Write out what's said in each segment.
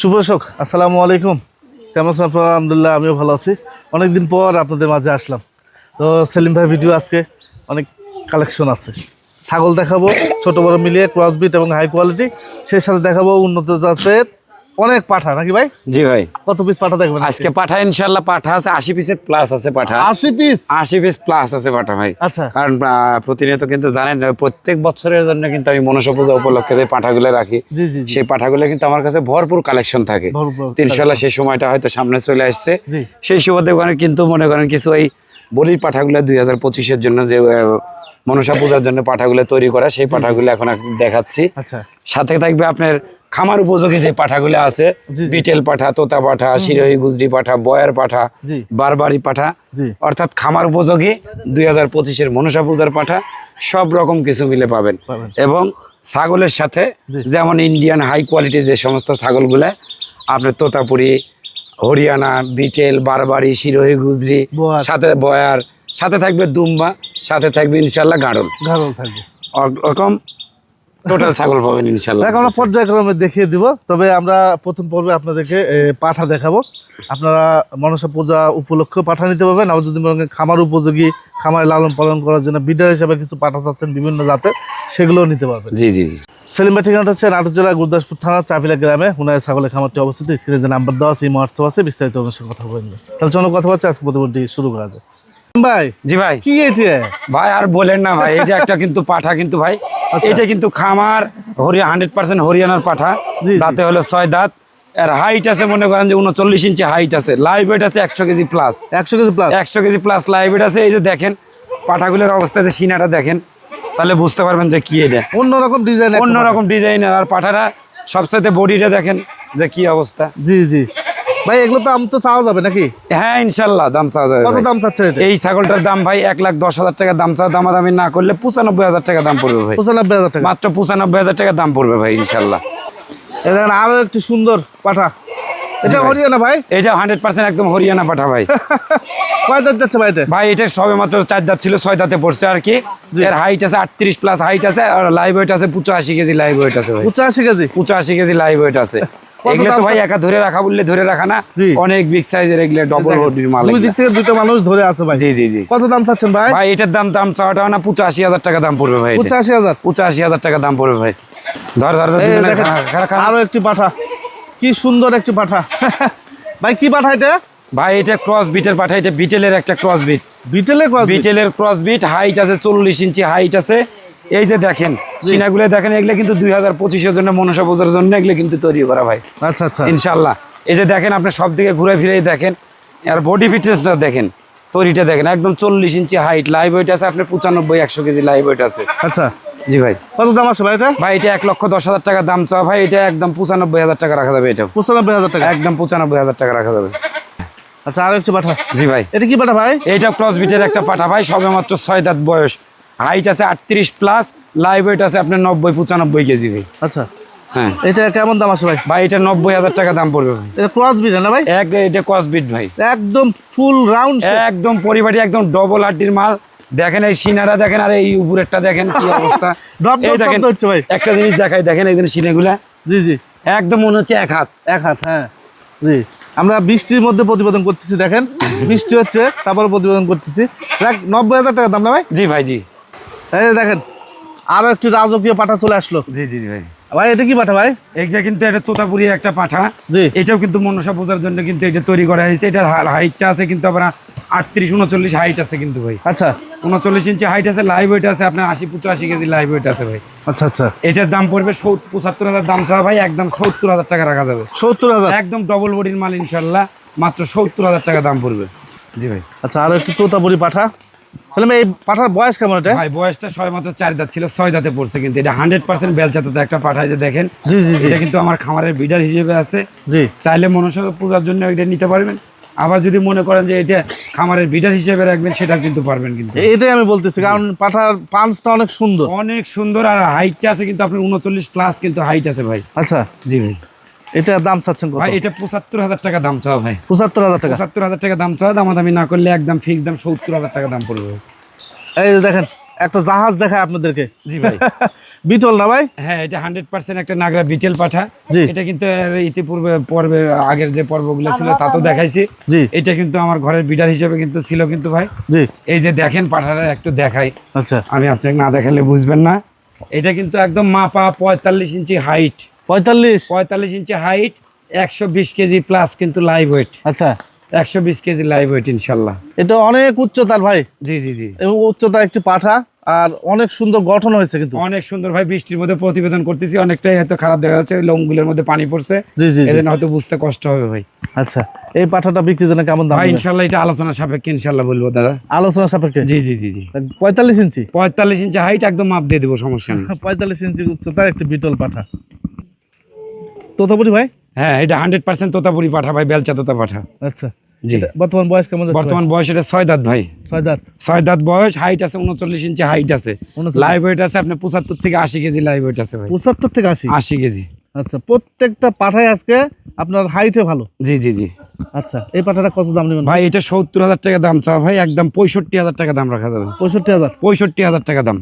সুপ্রশক আসসালামু আলাইকুম। কেমন আছেন আপনারা? আলহামদুলিল্লাহ, আমিও ভালো আছি। অনেকদিন পর আপনাদের মাঝে আসলাম। তো সেলিম ভাই ভিডিও আজকে অনেক কালেকশন আছে। ছাগল দেখাবো, ছোট বড় মিলিয়ে ক্রসবিট এবং হাই কোয়ালিটি সেই সাথে দেখাবো উন্নত জাতের অনেক পাঠা নাকি ভাই? জি ভাই। কত পিস পাঠা দেখবেন আজকে? পাঠা ইনশাল্লাহ পাঠা আছে আশি পিসের প্লাস আছে পাঠা। আশি পিস আশি পিস প্লাস আছে পাঠা ভাই। আচ্ছা। কারণ প্রতিনিয়ত কিন্তু জানেন প্রত্যেক বছরের জন্য কিন্তু আমি মনসা পূজা উপলক্ষে যে পাঠাগুলো রাখি সেই পাঠাগুলো কিন্তু আমার কাছে ভরপুর কালেকশন থাকে। ইনশাল্লাহ সেই সময়টা হয়তো সামনে চলে আসছে। সেই সুবাদে ওখানে কিন্তু মনে করেন কিছু এই বলির পাঠাগুলো দুই হাজার পঁচিশের জন্য যে মনসা পূজার জন্য পাঠাগুলো তৈরি করা সেই পাঠাগুলো এখন দেখাচ্ছি। আচ্ছা। সাথে থাকবে আপনার খামার উপযোগী যে পাঠাগুলো আছে বিটেল পাঠা তোতা পাঠা শিরোহী গুজরি পাঠা বয়ার পাঠা। বারবারি পাঠা অর্থাৎ খামার উপযোগী দুই হাজার পঁচিশের মনসা পূজার পাঠা সব রকম কিছু মিলে পাবেন। পাবেন। এবং ছাগলের সাথে যেমন ইন্ডিয়ান হাই কোয়ালিটি যে সমস্ত ছাগলগুলা আপনার তোতাপুরি হরিয়ানা বিটেল বারবারি শিরোহী গুজরি সাথে বয়ার সাথে থাকবে দুম্বা সাথে থাকবে ইনশাল্লাহ গাড়ল ঘাড়ল থাকবে। ওরকম টোটাল ছাগল পাবেন ইনশাল্লাহ দেখ আমরা পর্যায়ক্রমে দেখিয়ে দিব তবে আমরা প্রথম পর্বে আপনাদেরকে পাঠা দেখাবো। আপনারা মনসা পূজা উপলক্ষে পাঠা নিতে পারবেন আবার যদি মনে খামার উপযোগী খামারে লালন পালন করার জন্য বিডার হিসাবে কিছু পাঠা চাচ্ছেন বিভিন্ন জাতের সেগুলোও নিতে পারবেন। জি জি জি। সেলিম ঠিকানাটা হচ্ছে নাটোর জেলা গুরদাসপুর থানা চাপিলা গ্রামে। হুনায় ছাগলের খামারটি অবস্থিত। স্ক্রিনে যে নাম্বার দেওয়া আছে এই হোয়াটসঅ্যাপ আছে বিস্তারিত অনুষ্ঠান কথা বলবেন। তাহলে চলো কথা বলছি আজকে প্রতিবন্ধী শুরু করা যায় ভাই? জি ভাই। কি এটি? ভাই আর বলেন না ভাই এটা একটা কিন্তু পাঠা কিন্তু ভাই আচ্ছা। এটা কিন্তু খামার হরিয়া হান্ড্রেড পার্সেন্ট হরিয়ানার পাঠা। দাঁতে হলো ছয় দাঁত আর হাইট আছে মনে করেন যে উনচল্লিশ ইঞ্চি হাইট আছে লাইভ ওয়েট আছে একশো কেজি প্লাস একশো কেজি প্লাস একশো কেজি প্লাস লাইভ ওয়েট আছে এই যে দেখেন পাঠাগুলোর অবস্থাতে সিনাটা দেখেন তাহলে বুঝতে পারবেন যে কি এটা। অন্যরকম ডিজাইন অন্যরকম ডিজাইন আর পাঠাটা সবসাথে বডিটা দেখেন যে কি অবস্থা। জি জি। ভাই এগুলো আম তো চাওয়া যাবে নাকি? হ্যাঁ ইনশাল্লাহ দাম চাওয়া যাবে কত দাম চাচ্ছে এই ছাগলটার দাম ভাই এক লাখ দশ হাজার টাকা দাম চাওয়া দামাদামি না করলে পঁচানব্বই হাজার টাকা দাম পড়বে ভাই। পঁচানব্বই হাজার টাকা। মাত্র পঁচানব্বই হাজার টাকা দাম পড়বে ভাই ইনশাল্লাহ। দেখেন আরও একটি সুন্দর পাঠা। এটা হরিয়ানা ভাই? এটা হান্ড্রেড পার্সেন্ট একদম হরিয়ানা পাঠা ভাই। কয় দাঁত যাচ্ছে ভাই এটা? ভাই এটা সবে মাত্র চার দাঁত ছিল ছয় দাঁতে পড়ছে আর কি। এর হাইট আছে আটত্রিশ প্লাস হাইট আছে আর লাইভ ওয়েট আছে পঁচাশি কেজি লাইভ ওয়েট আছে ভাই। পঁচাশি কেজি? পঁচাশি কেজি লাইভ ওয়েট আছে। এগুলো তো দাম ভাই একা ধরে রাখা বললে ধরে রাখা না। অনেক বিগ সাইজের এগুলো ডবল বডির মাল দুই দিক থেকে দুটো মানুষ ধরে আছে ভাই। জি জি জি। কত দাম চাচ্ছেন ভাই? ভাই এটার দাম দাম চাওয়াটা না পঁচাশি হাজার টাকা দাম পড়বে ভাই টাকা দাম পড়বে ধর ধর আরও একটি পাঠা। কি সুন্দর একটি পাঠা। ভাই কি পাঠা এটা? ভাই এটা ক্রস বিটের পাঠা এটা বিটেলের একটা ক্রস বিট বিটেলে কত বিটেলের ক্রস বিট হাইট আছে চল্লিশ ইঞ্চি হাইট আছে এই যে দেখেন সিনাগুলো দেখেন এগুলো কিন্তু দুই হাজার পঁচিশের জন্য মনসা পূজার জন্য এগুলো কিন্তু তৈরি করা ভাই। আচ্ছা আচ্ছা। ইনশাল্লাহ এই যে দেখেন আপনি সব দিকে ঘুরে ফিরে দেখেন আর বডি ফিটনেসটা দেখেন তৈরিটা দেখেন একদম চল্লিশ ইঞ্চি হাইট লাইভ ওয়েট আছে আপনার পঁচানব্বই একশো কেজি লাইভ ওয়েট আছে। আচ্ছা। জি ভাই। কত দাম আছে ভাই এটা? ভাই এটা এক লক্ষ দশ হাজার টাকা দাম চাওয়া ভাই এটা একদম পঁচানব্বই হাজার টাকা রাখা যাবে এটা পঁচানব্বই হাজার টাকা? একদম পঁচানব্বই হাজার টাকা রাখা যাবে। আচ্ছা আর একটু পাঠা। জি ভাই। এটা কি পাঠা ভাই? এটা ক্রস বিটের একটা পাঠা ভাই সবে মাত্র ছয় দাঁত বয়স। হাইট আছে আটত্রিশ প্লাস লাইভ ওয়েট আছে আপনার নব্বই পঁচানব্বই কেজি ভাই। আচ্ছা। হ্যাঁ। এটা কেমন দাম আছে ভাই? ভাই এটা নব্বই হাজার টাকা দাম পড়বে ভাই। এটা ক্রস বিট না ভাই? এক এটা ক্রস বিট ভাই। একদম ফুল রাউন্ড একদম একদম ডবল হাড্ডির মাল। দেখেন এই সিনারা দেখেন আর এই উপরেরটা দেখেন কি অবস্থা। এই দেখেন ভাই। একটা জিনিস দেখাই দেখেন এই সিনেগুলা। জি জি। একদম মনে হচ্ছে এক হাত। এক হাত হ্যাঁ। জি। আমরা বৃষ্টির মধ্যে প্রতিবেদন করতেছি দেখেন। বৃষ্টি হচ্ছে তারপর প্রতিবেদন করতেছি। দেখ নব্বই হাজার টাকা দাম না ভাই? জি ভাই জি। এই দেখেন আরও একটু রাজকীয় পাঠা চলে আসলো। জি জি ভাই। ভাই এটা কি পাঠা ভাই? এইটা কিন্তু এটা তোতাপুরি একটা পাঠা। জি। এটাও কিন্তু মনসা পূজার জন্য কিন্তু এটা তৈরি করা হয়েছে। এটার হাইটটা আছে কিন্তু আপনার আটত্রিশ উনচল্লিশ হাইট আছে কিন্তু ভাই। আচ্ছা। উনচল্লিশ ইঞ্চি হাইট আছে লাইভ ওয়েট আছে আপনার আশি পঁচাশি কেজি লাইভ ওয়েট আছে ভাই। আচ্ছা আচ্ছা। এটার দাম পড়বে পঁচাত্তর হাজার দাম ছাড়া ভাই একদম সত্তর হাজার টাকা রাখা যাবে। সত্তর হাজার? একদম ডবল বডির মাল ইনশাল্লাহ মাত্র সত্তর হাজার টাকা দাম পড়বে। জি ভাই। আচ্ছা আরও একটু তোতাপুরি পাঠা। তাহলে এই পাঠার বয়স কেমন এটা? ভাই বয়সটা ছয় মাত্র চার দাঁত ছিল ছয় দাঁতে পড়ছে কিন্তু। এটা হান্ড্রেড পার্সেন্ট বেলচাতে একটা পাঠায় যে দেখেন। জি জি জি। এটা কিন্তু আমার খামারের বিডার হিসেবে আছে। জি। চাইলে মনসা পূজার জন্য এটা নিতে পারবেন। আবার যদি মনে করেন যে এটা খামারের বিডার হিসেবে রাখবেন সেটা কিন্তু পারবেন কিন্তু। এটাই আমি বলতেছি কারণ পাঠার পাঞ্চটা অনেক সুন্দর। অনেক সুন্দর আর হাইটটা আছে কিন্তু আপনার উনচল্লিশ প্লাস কিন্তু হাইট আছে ভাই। আচ্ছা। জি ভাই। এটা দাম চাচ্ছেন কত? ভাই এটা পঁচাত্তর হাজার টাকা দাম চাওয়া ভাই। পঁচাত্তর হাজার টাকা? পঁচাত্তর হাজার টাকা দাম চাওয়া দামাদামি না করলে একদম ফিক্স দাম সত্তর হাজার টাকা দাম পড়বে। এই দেখেন একটা জাহাজ দেখায় আপনাদেরকে। জি ভাই। বিটল না ভাই? হ্যাঁ এটা হান্ড্রেড পার্সেন্ট একটা নাগরা বিটেল পাঠা। এটা কিন্তু ইতিপূর্বে পর্বে আগের যে পর্বগুলো ছিল তা তো দেখাইছি। জি। এটা কিন্তু আমার ঘরের বিডার হিসেবে কিন্তু ছিল কিন্তু ভাই। জি। এই যে দেখেন পাঠাটা একটু দেখাই। আচ্ছা। আমি আপনাকে না দেখালে বুঝবেন না। এটা কিন্তু একদম মাপা পঁয়তাল্লিশ ইঞ্চি হাইট পঁয়তাল্লিশ? পঁয়তাল্লিশ ইঞ্চি হাইট একশো বিশ কেজি প্লাস কিন্তু লাইভ ওয়েট আচ্ছা। একশো বিশ কেজি লাইভ ওয়েট ইনশাল্লাহ। এটা অনেক উচ্চতার ভাই। জি জি জি। এবং উচ্চতা একটি পাঠা আর অনেক সুন্দর গঠন হয়েছে কিন্তু। অনেক সুন্দর ভাই বৃষ্টির মধ্যে প্রতিবেদন করতেছি অনেকটাই হয়তো খারাপ দেখা যাচ্ছে লোমগুলোর মধ্যে পানি পড়ছে। জি জি জি। এজন্য হয়তো বুঝতে কষ্ট হবে ভাই। আচ্ছা এই পাঠাটা বিক্রির জন্য কেমন দাম ইনশাল্লাহ এটা আলোচনা সাপেক্ষে ইনশাল্লাহ বলব দাদা। আলোচনা সাপেক্ষে? জি জি জি জি। পঁয়তাল্লিশ ইঞ্চি? পঁয়তাল্লিশ ইঞ্চি হাইট একদম মাপ দিয়ে দেবো সমস্যা নেই। পঁয়তাল্লিশ ইঞ্চি উচ্চতার একটি বিটল পাঠা। তোতাপুরি ভাই? হ্যাঁ এটা হান্ড্রেড পার্সেন্ট তোতাপুরি পাঠা ভাই বেলচা তোতা পাঠা। আচ্ছা। জি। বর্তমান বয়স কেমন বর্তমান বয়স এটা ছয় দাঁত ভাই? ছয় দাঁত। ছয় দাঁত বয়স হাইট আছে উনচল্লিশ ইঞ্চি হাইট আছে। লাইভ ওয়েট আছে আপনার পঁচাত্তর থেকে আশি কেজি লাইভ ওয়েট আছে ভাই। পঁচাত্তর থেকে আশি? আশি কেজি। আচ্ছা প্রত্যেকটা পাঠায় আজকে আপনার হাইটে ভালো? জি জি জি। আচ্ছা এই পাঠাটা কত দাম নেবেন? ভাই এটা সত্তর হাজার টাকা দাম চাওয়া ভাই একদম পঁয়ষট্টি হাজার টাকা দাম রাখা যাবে। পঁয়ষট্টি হাজার। পঁয়ষট্টি হাজার টাকা দাম।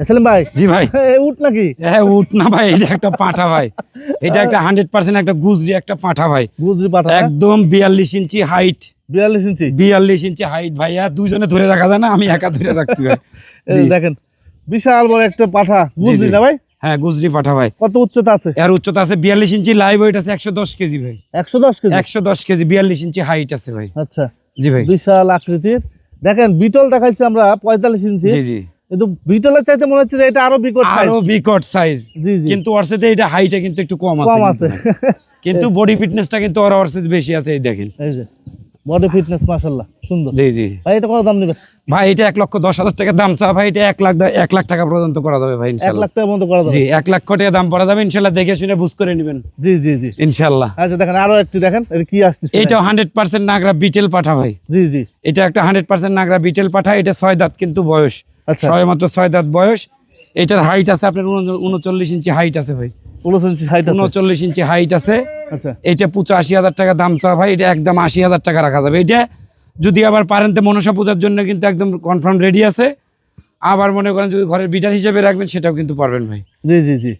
সেলিম ভাই জি ভাই। এ নাকি? হ্যাঁ উঠ না ভাই এটা একটা পাঠা ভাই। এটা একটা হান্ড্রেড পার্সেন্ট একটা গুজরি একটা পাঠা ভাই। গুজরি পাঠা একদম বিয়াল্লিশ ইঞ্চি হাইট বিয়াল্লিশ ইঞ্চি? বিয়াল্লিশ ইঞ্চি হাইট ভাইয়া দুজনে ধরে রাখা যায় না আমি একা ধরে রাখছি ভাই। দেখেন বিশাল বড় একটা পাঠা গুজরি না ভাই? হ্যাঁ গুজরি পাঠা ভাই। কত উচ্চতা আছে? এর উচ্চতা আছে বিয়াল্লিশ ইঞ্চি লাইভ ওয়েট আছে একশো দশ কেজি ভাই। একশো দশ কেজি? একশো দশ কেজি বিয়াল্লিশ ইঞ্চি হাইট আছে ভাই। আচ্ছা। জি ভাই। বিশাল আকৃতির। দেখেন বিটল দেখাইছি আমরা পঁয়তাল্লিশ ইঞ্চি। জি জি। কিন্তু বিটলের চাইতে মনে হচ্ছে যে এটা আরও বিকট। আরও বিকট সাইজ জি জি। কিন্তু ওর সাথে এটা হাইটে কিন্তু একটু কম আছে কম আছে। কিন্তু বডি ফিটনেসটা কিন্তু ওর ওর সাথে বেশি আছে এই দেখেন। এই যে বডি ফিটনেস মাশাল্লাহ সুন্দর। জি জি। ভাই এটা কত দাম ভাই এটা এক লক্ষ দশ হাজার টাকা দাম চা ভাই এটা এক লাখ এক লাখ টাকা পর্যন্ত করা যাবে ভাই এক লাখ টাকার মতো করা যাবে। জি এক লাখ টাকা দাম পড়া যাবে ইনশাল্লাহ দেখে শুনে বুঝ করে নেবেন। জি জি জি। ইনশাল্লাহ আচ্ছা দেখেন আরও একটু দেখেন এটা কি আসতেছে? এইটাও হান্ড্রেড পার্সেন্ট নাগরা বিটেল পাঠা ভাই। জি জি। এটা একটা হান্ড্রেড পার্সেন্ট নাগরা বিটেল পাঠা এটা ছয় দাঁত কিন্তু বয়স। আচ্ছা। ছয় মাত্র ছয় দাঁত বয়স। এটার হাইট আছে আপনার উনচল্লিশ ইঞ্চি হাইট আছে ভাই। উনচল্লিশ ইঞ্চি হাইট আছে। আচ্ছা। এটা পঁচাশি হাজার টাকা দাম চা ভাই এটা একদম আশি হাজার টাকা রাখা যাবে। এটা যদি আবার পারেন তো মনসা পূজার জন্য কিন্তু একদম কনফার্ম রেডি আছে। আবার মনে করেন যদি ঘরের বিটার হিসেবে রাখবেন সেটাও কিন্তু পারবেন ভাই। জি জি জি।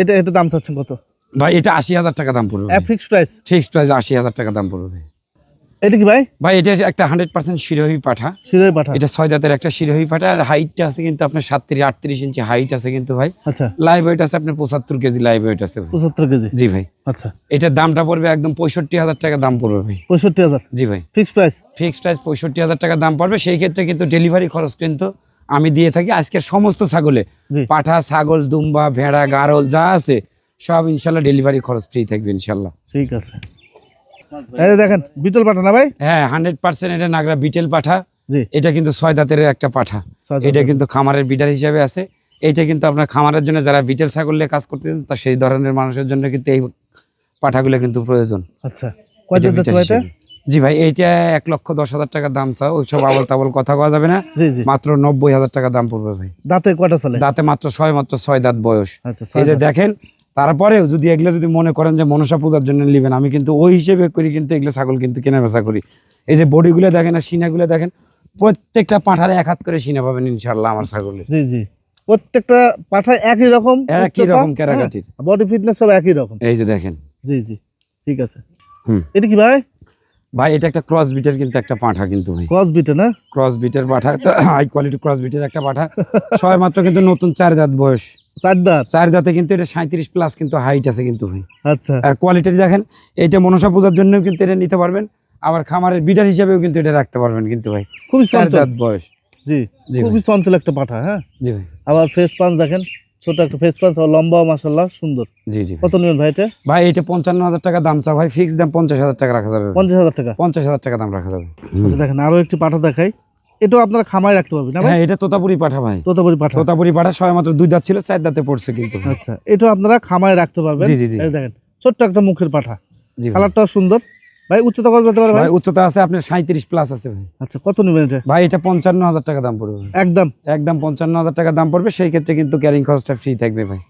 এটা এটা দাম চাচ্ছেন কত? ভাই এটা আশি হাজার টাকা দাম পড়বে ফিক্সড প্রাইস ফিক্সড প্রাইস আশি হাজার টাকা দাম পড়বে ভাই। এটা কি ভাই? ভাই এটা একটা হান্ড্রেড পার্সেন্ট শিরোহী পাঠা। সিরাই পাঠা। এটা ছয় দাঁতের একটা শিরোহী পাঠা আর হাইটটা আছে কিন্তু আপনার সাতত্রিশ আটত্রিশ ইঞ্চি হাইট আছে কিন্তু ভাই। আচ্ছা। লাইভ ওয়েট আছে আপনার পঁচাত্তর কেজি লাইভ ওয়েট আছে পঁচাত্তর কেজি? জি ভাই। আচ্ছা। এটার দামটা পড়বে একদম পঁয়ষট্টি হাজার টাকা দাম পড়বে ভাই। পঁয়ষট্টি হাজার? জি ভাই। ফিক্স প্রাইস ফিক্সড প্রাইস পঁয়ষট্টি হাজার টাকা দাম পড়বে সেই ক্ষেত্রে কিন্তু ডেলিভারি খরচ কিন্তু আমি দিয়ে থাকি। আজকের সমস্ত ছাগলে পাঠা ছাগল দুম্বা ভেড়া গারল যা আছে সব ইনশাল্লাহ ডেলিভারি খরচ ফ্রি থাকবে ইনশাল্লাহ। ঠিক আছে। এই দেখেন বিটল পাঠা না ভাই? হ্যাঁ হান্ড্রেড পার্সেন্ট এটা নাগরা বিটেল পাঠা। এটা কিন্তু ছয় দাঁতের একটা পাঠা। এটা কিন্তু খামারের বিডার হিসাবে আছে। কিন্তু আপনার খামারের জন্য যারা বিটেল ছাগল নিয়ে কাজ করতেছেন তা সেই ধরনের মানুষের জন্য কিন্তু এই পাঠাগুলো কিন্তু প্রয়োজন। আচ্ছা। জি ভাই এইটা এক লক্ষ দশ হাজার টাকা দাম চাও ওইসব আবল তাবল কথা কওয়া যাবে না। মাত্র নব্বই হাজার টাকা দাম পড়বে ভাই। দাঁতে কয়টা চলে? দাঁতে মাত্র ছয় মাত্র ছয় দাঁত বয়স। আচ্ছা এই যে দেখেন তারপরেও যদি এগুলো যদি মনে করেন যে মনসা পূজার জন্য নেবেন আমি কিন্তু ওই হিসেবে করি কিন্তু এগুলো ছাগল কিন্তু কেনা বেচা করি। এই যে বডিগুলো দেখেন আর সিনাগুলো দেখেন প্রত্যেকটা পাঁঠারে এক হাত করে সিনা পাবেন ইনশাল্লাহ আমার ছাগলের। জি জি। প্রত্যেকটা পাঠা একই রকম একই রকম ক্যারাকাটির। বডি ফিটনেস সব একই রকম। এই যে দেখেন। জি জি ঠিক আছে। হুম। এটা কি ভাই? ভাই এটা একটা ক্রস বিটের কিন্তু একটা পাঁঠা কিন্তু ভাই। ক্রস বিটে না? ক্রস বিটের পাঠা তো হাই কোয়ালিটি ক্রস বিটের একটা পাঠা। ছয় মাত্র কিন্তু নতুন চার দাঁত বয়স। চার দাঁত কিন্তু এটা সাঁত্রিশ প্লাস কিন্তু হাইট আছে কিন্তু ভাই। আচ্ছা। আর কোয়ালিটি দেখেন এইটা মনসা পূজার জন্য কিন্তু এটা নিতে পারবেন আবার খামারের বিডার হিসেবেও কিন্তু এটা রাখতে পারবেন কিন্তু ভাই। খুবই চার দাঁত বয়স। জি খুবই চঞ্চল একটা পাঠা হ্যাঁ? জি ভাই। আবার ফেস পাঞ্চ দেখেন ছোট একটা ফেস পাঞ্চ লম্বা সুন্দর। জি জি ভাই। কত নেবেন ভাই এটা? ভাই এটা পঞ্চান্ন হাজার টাকা দাম চা ভাই ফিক্স দাম পঞ্চাশ হাজার টাকা রাখা যাবে পঞ্চাশ হাজার টাকা? পঞ্চাশ হাজার টাকা দাম রাখা যাবে। আচ্ছা, দেখেন আরও একটি পাঠা দেখাই। এটাও আপনারা খামায় রাখতে পারবেন হ্যাঁ এটা তোতাপুরি পাঠা ভাই। তোতাপুরি পাঠা। তোতাপুরি পাঠা ছয় মাত্র দুই দাঁত ছিল চার দাঁতে পড়ছে কিন্তু। আচ্ছা এটাও আপনারা খামায় রাখতে পারবেন। জি, জি। দেখেন ছোট্ট একটা মুখের পাঠা। জি কালারটাও সুন্দর। ভাই উচ্চতা কত যেতে পারে ভাই? ভাই উচ্চতা আছে আপনার সাঁত্রিশ প্লাস আছে ভাই। আচ্ছা কত নেবেন এটা? ভাই এটা পঞ্চান্ন হাজার টাকা দাম পড়বে একদম। একদম পঞ্চান্ন হাজার টাকা দাম পড়বে সেই ক্ষেত্রে কিন্তু ক্যারিং খরচটা ফ্রি থাকবে ভাই।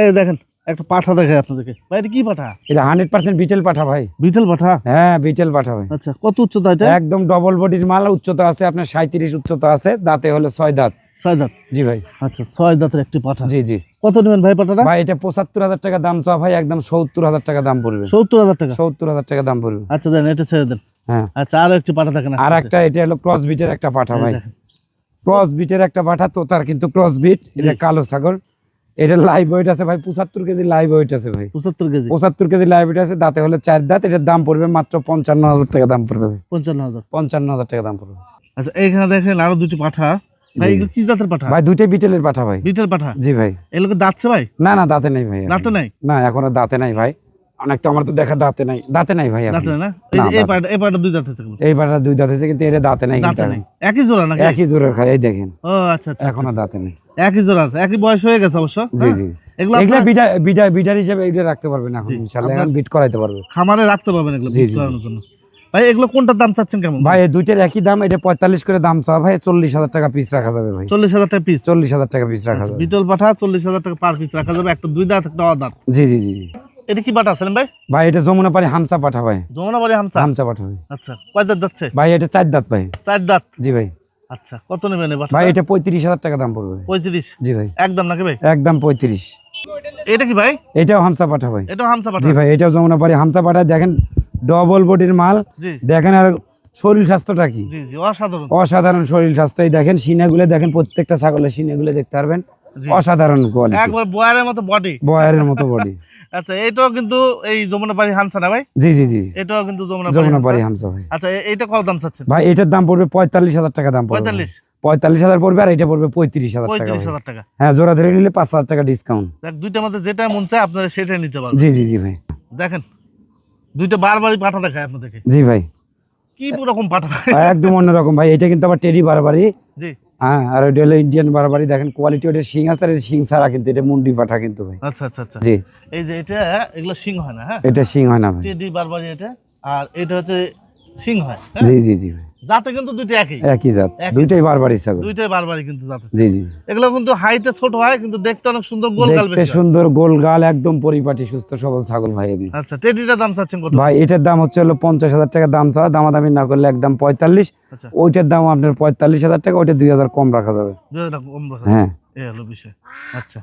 এই দেখেন একটা পাঠা দেখায় আপনাদেরকে। ভাই এটা কি পাঠা? এটা হান্ড্রেড পার্সেন্ট বিটেল পাঠা ভাই। বিটেল পাঠা? হ্যাঁ বিটেল পাঠা ভাই। আচ্ছা কত উচ্চতা এটা? একদম ডবল বডির মাল উচ্চতা আছে আপনার সাঁত্রিশ উচ্চতা আছে দাঁতে হলো ছয় দাঁত। ছয় দাঁত? জি ভাই। আচ্ছা ছয় দাঁতের একটি পাঠা। জি জি। কত নেবেন ভাই পাঠাটা? ভাই এটা পঁচাত্তর হাজার টাকা দাম ভাই একদম সত্তর হাজার টাকা দাম পড়বে। সত্তর হাজার টাকা? সত্তর হাজার টাকা দাম পড়বে। আচ্ছা দেন এটা ছেড়ে দেন। হ্যাঁ। আচ্ছা আরও একটি পাঠা দেখেন আর একটা এটা হলো ক্রস বিটের একটা পাঠা ভাই। ক্রস বিটের একটা পাঠা তো তার কিন্তু ক্রস বিট এটা কালো ছাগল। এটা লাইভ ওয়েট আছে ভাই পঁচাত্তর কেজি লাইভ ওয়েট আছে ভাই। পঁচাত্তর কেজি। পঁচাত্তর কেজি লাইভ ওয়েট আছে দাঁতে হলো চার দাঁত এটার দাম পড়বে মাত্র পঞ্চান্ন হাজার টাকা দাম পড়বে পঞ্চান্ন হাজার। পঞ্চান্ন হাজার টাকা দাম পড়বে। আচ্ছা এইখানে দেখেন আরও দুটি পাঠা। ভাই কি জাতের পাঠা? ভাই দুইটাই বিটেলের পাঠা ভাই। বিটেল পাঠা? জি ভাই। এগুলোকে দাঁতছে ভাই? না না দাঁতে নাই ভাই। দাঁতে নাই? না এখনও দাঁতে নাই ভাই। অনেক তো আমার তো দেখা দাঁতে নাই। দাঁতে নাই ভাই দাঁতে না? এই যে না, এই দাঁতে- পাটা এই পাটা দুই দাঁত হয়েছে এই পাটা দুই দাঁত হয়েছে কিন্তু এটা দাঁতে নাই কিন্তু দাঁতে নাই একই জোড়া একই এই দেখেন। ও আচ্ছা আচ্ছা এখনও দাঁতে নেই। একই জোড়া একই বয়স হয়ে গেছে অবশ্য জি হ্যাঁ? জি। এগুলো এগুলা বিটা বিটা বিটার হিসেবে এটা রাখতে পারবেন এখন ইনশাআল্লাহ এখন বিট করাইতে পারবে। খামারে রাখতে পারবেন এগুলো করানোর জন্য। ভাই এগুলো কোনটার দাম চাচ্ছেন কেমন? ভাই দুইটার একই দাম এটা পঁয়তাল্লিশ করে দাম চাওয়া ভাই চল্লিশ হাজার টাকা পিস রাখা যাবে ভাই। চল্লিশ হাজার টাকা পিস চল্লিশ হাজার টাকা পিস রাখা যাবে। বিটল পাঠা চল্লিশ হাজার টাকা পার পিস রাখা যাবে একটা দুই দাঁত একটা অদাঁত জি জি জি এটা কি পাঠা আছেন ভাই? ভাই এটা যমুনা পারি হামসা পাঠা ভাই। যমুনা বাড়ি হামসা? হামসা পাঠা ভাই। আচ্ছা কয় দাঁত যাচ্ছে? ভাই এটা চার দাঁত ভাই। চার দাঁত? জি ভাই। আচ্ছা কত নেবেন ভাই এটা পঁয়ত্রিশ হাজার টাকা দাম পড়বে। পঁয়ত্রিশ? জি ভাই। একদম নাকি ভাই? একদম পঁয়ত্রিশ। এটা কি ভাই? এটাও হামসা পাঠা ভাই। এটাও হামসা পাঠা? জি ভাই এটাও যমুনা হামসা পাঠা। দেখেন ডবল বডির মাল। দেখেন আর শরীর স্বাস্থ্যটা কি? জি জি অসাধারণ। অসাধারণ শরীর স্বাস্থ্য। এই দেখেন সিনাগুলো দেখেন প্রত্যেকটা ছাগলের সিনাগুলো দেখতে পারবেন। অসাধারণ কোয়ালিটি একবার বয়ারের মতো বডি বয়ারের মতো বডি আচ্ছা এটাও কিন্তু এই যমুনা বাড়ি হামসা না ভাই? জি জি জি। এটাও কিন্তু যমুনা যমুনা হামসা। হামসা ভাই। আচ্ছা এ- এইটা কত দাম চাচ্ছেন? ভাই এটার দাম পড়বে পঁয়তাল্লিশ হাজার টাকা দাম পড়বে পঁয়তাল্লিশ? পঁয়তাল্লিশ হাজার পড়বে আর এটা পড়বে পঁয়ত্রিশ হাজার টাকা পঁয়ত্রিশ ভাই। হাজার টাকা। হ্যাঁ জোড়া ধরে নিলে পাঁচ হাজার টাকা ডিসকাউন্ট দেখ দুইটার মধ্যে যেটা মন চায় আপনারা সেটাই নিতে পারবেন। জি জি জি ভাই। দেখেন দুইটা বারবারই পাঠা দেখায় আপনাদেরকে। জি ভাই। কি রকম পাঠা? একদম অন্যরকম ভাই এটা কিন্তু আবার টেডি বারবারই। জি। হ্যাঁ আর ওইটা হলো ইন্ডিয়ান বারবারই দেখেন কোয়ালিটি ওটা শিং আছে আর এটা শিং ছাড়া কিন্তু এটা মুন্ডি পাঠা কিন্তু ভাই। আচ্ছা আচ্ছা আচ্ছা। জি। এই যে এটা এগুলো সিং হয় না হ্যাঁ? এটা শিং হয় না ভাই। টেডি বারবারই এটা আর এটা হচ্ছে সিং হয় হ্যাঁ? জি জি জি ভাই। যাতে কিন্তু দুইটা একই। একই জাত। দুইটাই বারবারই ছাগল। দুইটাই বারবারই কিন্তু জি জি। এগুলো কিন্তু হাইটে ছোট হয় কিন্তু দেখতে অনেক সুন্দর গোল গাল দেখতে সুন্দর গোল গাল একদম পরিপাটি সুস্থ সবল ছাগল ভাই এগুলো। আচ্ছা টেডিটার দাম চাচ্ছেন কত? ভাই এটার দাম হচ্ছে হলো পঞ্চাশ হাজার টাকা দাম চাওয়া দামাদামি না করলে একদম পঁয়তাল্লিশ। আচ্ছা। ওইটার দাম আপনার পঁয়তাল্লিশ হাজার টাকা ওইটা দুই হাজার কম রাখা যাবে। দুই হাজার টাকা কম রাখা হ্যাঁ। এই হলো বিষয়। আচ্ছা।